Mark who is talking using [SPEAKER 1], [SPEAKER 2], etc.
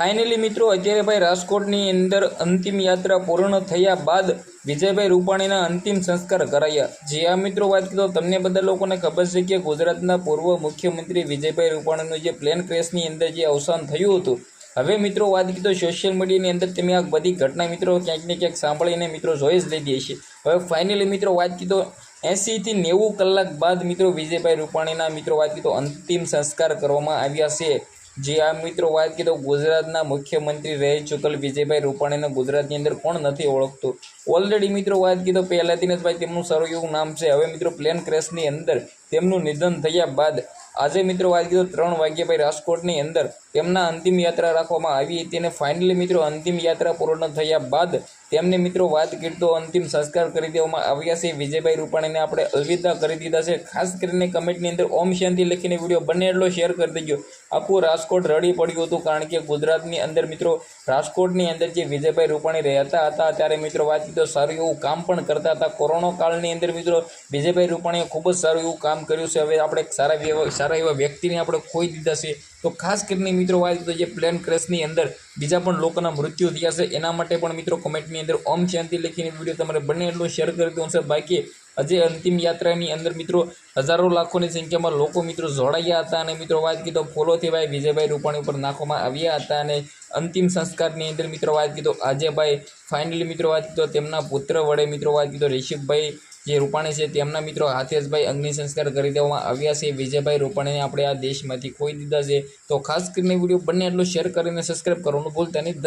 [SPEAKER 1] Finally મિત્રો, અત્યારે ભાઈ રાજકોટની અંદર અંતિમ યાત્રા પૂર્ણ થયા બાદ વિજયભાઈ રૂપાણીના અંતિમ સંસ્કાર કરાયા. જે આ મિત્રો, વાત કીધો તમને બધા લોકોને ખબર છે કે ગુજરાતના પૂર્વ મુખ્યમંત્રી વિજયભાઈ રૂપાણીનું જે પ્લેન ક્રેશની અંદર જે અવસાન થયું હતું, હવે મિત્રો વાત કીધો સોશિયલ મીડિયાની અંદર તમે આ બધી ઘટના મિત્રો ક્યાંક ને ક્યાંક સાંભળીને મિત્રો જોઈ જ લીધી છે હવે ફાઇનલી મિત્રો, વાત કીધો એંસીથી નેવું કલાક બાદ મિત્રો વિજયભાઈ રૂપાણીના મિત્રો, વાત કીધો અંતિમ સંસ્કાર કરવામાં આવ્યા છે. જે, આ મિત્રો વાત કીધો ગુજરાતના મુખ્યમંત્રી રહી ચૂકેલ વિજયભાઈ રૂપાણીને ગુજરાતની અંદર કોણ નથી ઓળખતું? ઓલરેડી મિત્રો વાત કીધો પહેલાથી જ ભાઈ, તેમનું સારું એવું નામ છે. હવે મિત્રો પ્લેન ક્રેશની અંદર તેમનું નિધન થયા બાદ આજે મિત્રો વાત કીધો ત્રણ વાગ્યા ભાઈ રાજકોટની અંદર તેમના અંતિમ યાત્રા રાખવામાં આવી હતી અને ફાઇનલી મિત્રો અંતિમ યાત્રા પૂર્ણ થયા બાદ તેમને મિત્રો વાત કરતો અંતિમ સંસ્કાર કરી દેવામાં આવ્યા છે. વિજયભાઈ રૂપાણીને આપણે અલવિદા કરી દીધા છે. ખાસ કરીને કમેન્ટની અંદર ઓમ શાંતિ લખીને વીડિયો બંને એટલો શેર કરી દેજો. આખું રાજકોટ રડી પડ્યું હતું કારણ કે ગુજરાતની અંદર મિત્રો, રાજકોટની અંદર જે વિજયભાઈ રૂપાણી રહેતા હતા ત્યારે મિત્રો વાત કીધો, સારું એવું કામ પણ કરતા હતા. કોરોના કાળની અંદર મિત્રો વિજયભાઈ રૂપાણીએ ખૂબ જ સારું એવું કામ કર્યું છે. હવે આપણે સારા સારા એવા વ્યક્તિને આપણે ખોઈ દીધા છે. તો ખાસ કરીને મિત્રો વાત તો જે પ્લેન ક્રેશની અંદર બીજા પણ લોકોના મૃત્યુ થયા છે, એના માટે પણ મિત્રો કમેન્ટની અંદર ઓમ શાંતિ લખીને વીડિયો તમારે બંને એટલો શેર કરી દો છે. બાકી આજે અંતિમ યાત્રાની અંદર મિત્રો હજારો લાખોની સંખ્યામાં લોકો મિત્રો જોડાયા હતા અને મિત્રો વાત કીધો ફોલોથી ભાઈ વિજયભાઈ રૂપાણી ઉપર નાખવામાં આવ્યા હતા અને અંતિમ સંસ્કારની અંદર મિત્રો વાત કીધો, આજેભાઈ ફાઇનલી મિત્રો વાત કીધો, તેમના પુત્ર વડે મિત્રો વાત કીધો રિષિભભાઈ જે રૂપાણી છે તેમના મિત્રો હાથેશભાઈ અગ્નિ સંસ્કાર કરી દેવામાં આવ્યા છે, વિજયભાઈ રૂપાણીને આપણે આ દેશમાંથી ખોઈ દીધા છે. તો ખાસ કરીને વીડિયો બંને એટલો શેર કરીને સબસ્ક્રાઈબ કરવાનું ભૂલતા નહીં.